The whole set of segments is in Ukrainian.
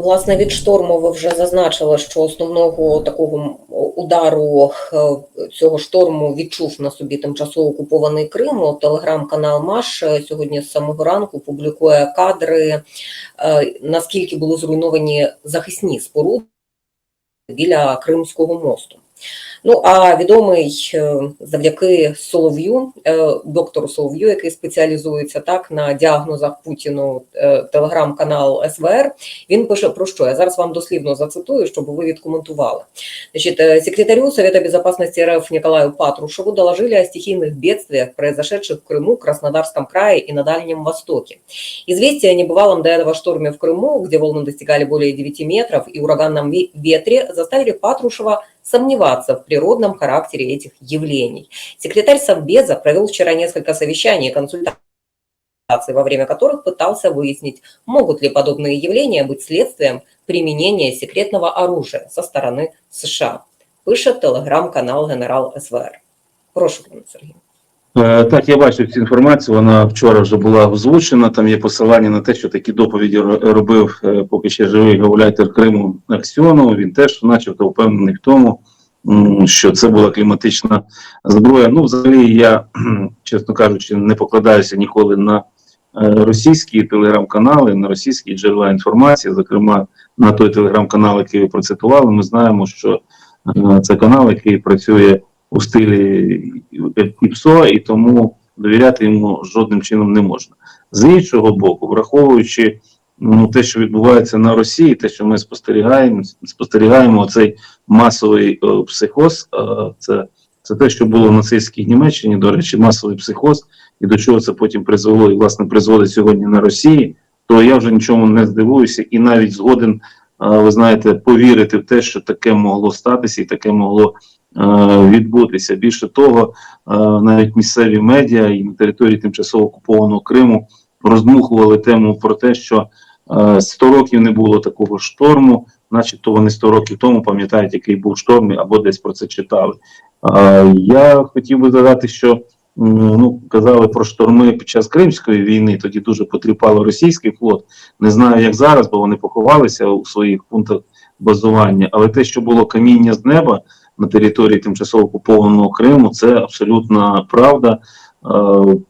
Власне, від шторму ви вже зазначили, що основного такого удару е, цього шторму відчув на собі тимчасово окупований Крим. Телеграм-канал Маш сьогодні з самого ранку публікує кадри, е, наскільки були зруйновані захисні споруди біля Кримського мосту. Ну а відомий е, завдяки Солов'ю, е, доктору Солов'ю, який спеціалізується так на діагнозах Путіну, е, телеграм-канал СВР. Він пише про що? Я зараз вам дослівно зацитую, щоб ви відкоментували. Значит, э, секретарю Совета Безопасности РФ Николаю Патрушеву доложили о стихийных бедствиях, произошедших в Крыму, Краснодарском крае и на Дальнем Востоке. Известия о небывалом до этого шторме в Крыму, где волны достигали более 9 метров, и ураганном ве- ветре заставили Патрушева сомневаться в природном характере этих явлений. Секретарь Совбеза провел вчера несколько совещаний и консультаций, во время которых пытался выяснить, могут ли подобные явления быть следствием применения секретного оружия со стороны США. Пише телеграм-канал Генерал СВР. Прошу, пане Сергій. Е, Так, я бачив цю інформацію. Вона вчора вже була озвучена. Там є посилання на те, що такі доповіді ро- робив е, поки ще живий гауляйтер Криму Аксьонов. Він теж, начебто, впевнений в тому, м, що це була кліматична зброя. Ну, взагалі, я, чесно кажучи, не покладаюся ніколи на е, російські телеграм-канали, на російські джерела інформації, зокрема на той телеграм-канал, який ви процитували. Ми знаємо, що е, це канал, який працює у стилі ІПСО, і тому довіряти йому жодним чином не можна. З іншого боку, враховуючи ну, те, що відбувається на Росії, те, що ми спостерігаємо, спостерігаємо цей масовий е, психоз, е, це, це те, що було в нацистській Німеччині, до речі, масовий психоз, і до чого це потім призвело, і власне призводить сьогодні на Росії, то я вже нічому не здивуюся і навіть згоден, е, ви знаєте, повірити в те, що таке могло статися і таке могло е, відбутися. Більше того, навіть місцеві медіа і на території тимчасово окупованого Криму роздмухували тему про те, що 100 років не було такого шторму, начебто вони 100 років тому пам'ятають, який був шторм, або десь про це читали. Е, Я хотів би додати, що ну, казали про шторми під час Кримської війни, тоді дуже потріпало російський флот. Не знаю, як зараз, бо вони поховалися у своїх пунктах базування, але те, що було каміння з неба на території тимчасово окупованого Криму, це абсолютна правда. Е,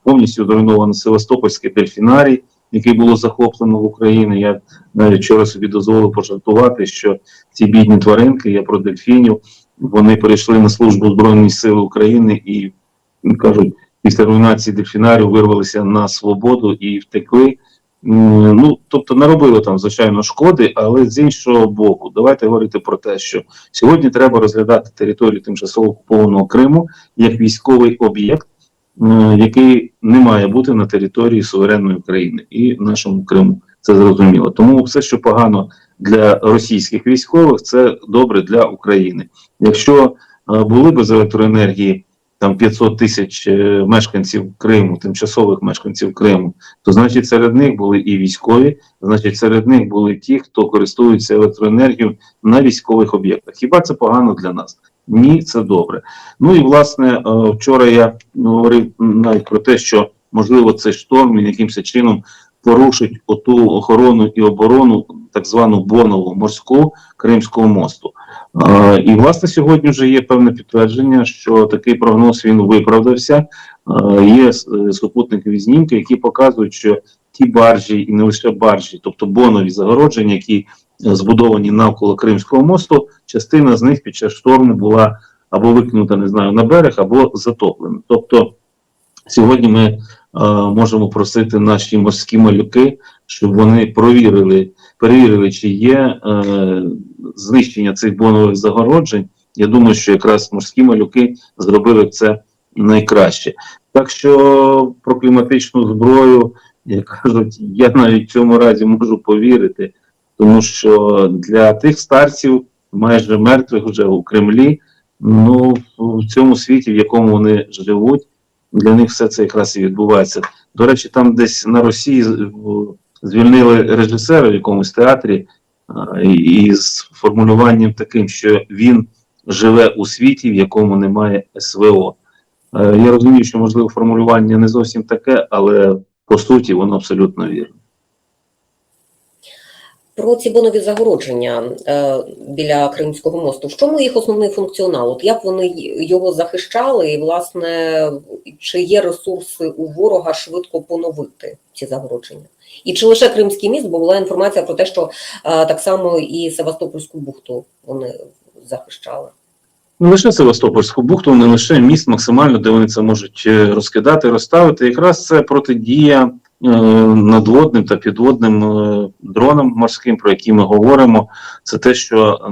Повністю зруйновано Севастопольський дельфінарій, який було захоплено в Україні. Я навіть вчора собі дозволив пожартувати, що ці бідні тваринки, я про дельфінів, вони перейшли на службу Збройних сил України і кажуть, після руйнації дельфінарію вирвалися на свободу і втекли. Ну, тобто наробили там, звичайно, шкоди, але з іншого боку, давайте говорити про те, що сьогодні треба розглядати територію тимчасово окупованого Криму як військовий об'єкт, який не має бути на території суверенної України і в нашому Криму. Це зрозуміло. Тому все, що погано для російських військових, це добре для України. Якщо е, були б з електроенергії там 500 тисяч е, мешканців Криму, тимчасових мешканців Криму, то значить серед них були і військові, значить серед них були ті, хто користується електроенергією на військових об'єктах. Хіба це погано для нас? Ні, це добре. Ну і власне е, вчора я говорив навіть про те, що можливо цей шторм він якимось чином порушить оту охорону і оборону, так звану бонову морську Кримського мосту. Е, І власне сьогодні вже є певне підтвердження, що такий прогноз він виправдався. Е, Є е, супутникові знімки, які показують, що ті баржі, і не лише баржі, тобто бонові загородження, які збудовані навколо Кримського мосту, частина з них під час шторму була або викинута, не знаю, на берег, або затоплена. Тобто сьогодні ми можемо просити наші морські малюки, щоб вони провірили, перевірили, чи є е, знищення цих бонових загороджень. Я думаю, що якраз морські малюки зробили це найкраще. Так що про кліматичну зброю, як кажуть, я навіть в цьому разі можу повірити, тому що для тих старців, майже мертвих вже у Кремлі, ну в цьому світі, в якому вони живуть, для них все це якраз і відбувається. До речі, там десь на Росії звільнили режисера в якомусь театрі із формулюванням таким, що він живе у світі, в якому немає СВО. Е, Я розумію, що можливо формулювання не зовсім таке, але по суті воно абсолютно вірне. Про ці бонові загородження е, біля Кримського мосту. В чому їх основний функціонал? От як вони його захищали, і власне чи є ресурси у ворога швидко поновити ці загородження? І чи лише Кримський міст, бо була інформація про те, що е, так само і Севастопольську бухту вони захищали. Не лише Севастопольську бухту, не лише міст максимально, де вони це можуть е, розкидати, розставити. Якраз це протидія надводним та підводним е, дронам морським, про які ми говоримо. Це те, що е,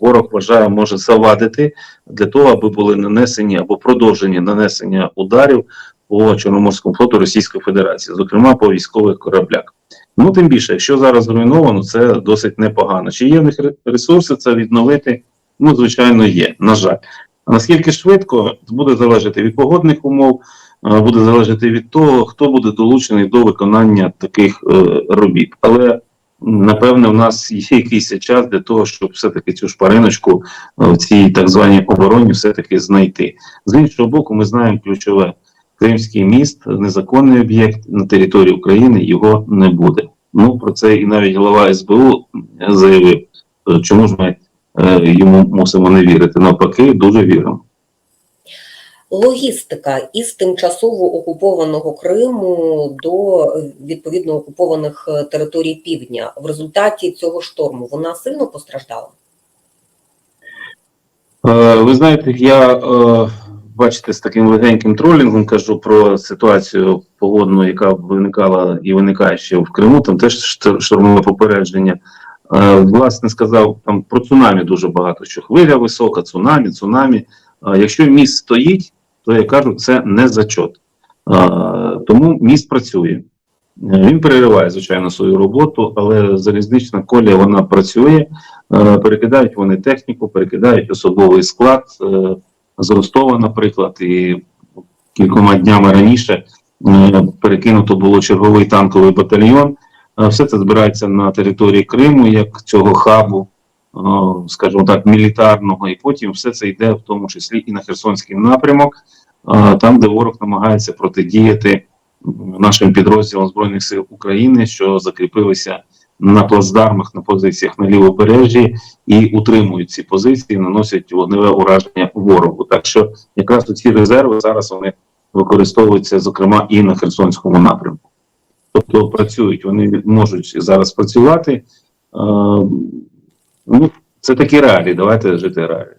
ворог вважає, може завадити для того, аби були нанесені або продовжені нанесення ударів по Чорноморському флоту Російської Федерації, зокрема по військових кораблях. Ну тим більше, якщо зараз зруйновано, це досить непогано. Чи є в них ресурси це відновити? Ну, звичайно, є, на жаль. А наскільки швидко, буде залежати від погодних умов, е, буде залежати від того, хто буде долучений до виконання таких е, робіт. Але напевне, в нас є якийсь час для того, щоб все-таки цю шпариночку е, в цій так званій обороні все-таки знайти. З іншого боку, ми знаємо ключове: Кримський міст, незаконний об'єкт на території України, його не буде. Ну про це і навіть голова СБУ заявив. Е, Чому ж ми е, йому мусимо не вірити. Навпаки, дуже віримо. Логістика із тимчасово окупованого Криму до е, відповідно окупованих е, територій півдня в результаті цього шторму вона сильно постраждала. Е, Ви знаєте, я бачите, з таким легеньким тролінгом кажу про ситуацію погодну, яка виникала і виникає ще в Криму. Там теж штор- штормове попередження. Власне сказав там про цунамі дуже багато. Що хвиля висока, цунамі, цунамі. Якщо міст стоїть, то я кажу, це не зачот. Тому міст працює. Він перериває, звичайно, свою роботу, але залізнична колія вона працює. Перекидають вони техніку, перекидають особовий склад е, з Ростова, наприклад, і кількома днями раніше е, перекинуто було черговий танковий батальйон. Все це збирається на території Криму, як цього хабу, скажімо так, мілітарного, і потім все це йде в тому числі і на Херсонський напрямок, е, там, де ворог намагається протидіяти нашим підрозділам Збройних сил України, що закріпилися на плацдармах, на позиціях на лівобережжі і утримують ці позиції, наносять вогневе ураження ворогу. Так що якраз ці резерви зараз вони використовуються, зокрема, і на Херсонському напрямку. Тобто працюють, вони можуть зараз працювати. Ну, це такі реалії. Давайте жити реалії.